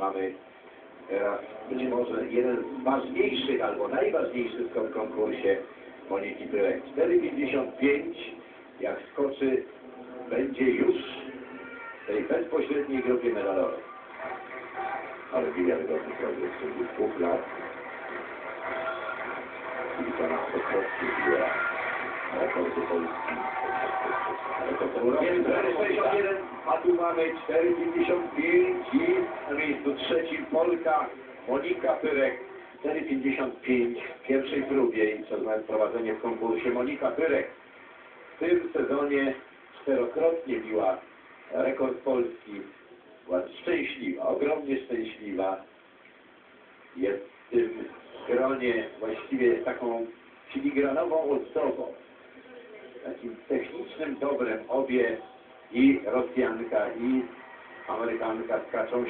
mamy teraz być może jeden z ważniejszych albo najważniejszy w konkursie Moniki Pyrek. 4,55 jak skoczy będzie już w tej bezpośredniej grupie medalowej. Ale wiarygodny progres w ciągu dwóch lat. Kilkunastokrotnie biła rekordy Polski. Rekord Europy 4,61, a tu mamy 4,55 i miejscu trzecim Polka Monika Pyrek. 4,55 w pierwszej próbie i znając prowadzenie w konkursie Monika Pyrek w tym sezonie czterokrotnie biła rekord Polski. Była szczęśliwa, ogromnie szczęśliwa. Jest w tym gronie właściwie taką filigranową ozdobą. Takim technicznym dobrem obie i Rosjanka i Amerykanka skaczą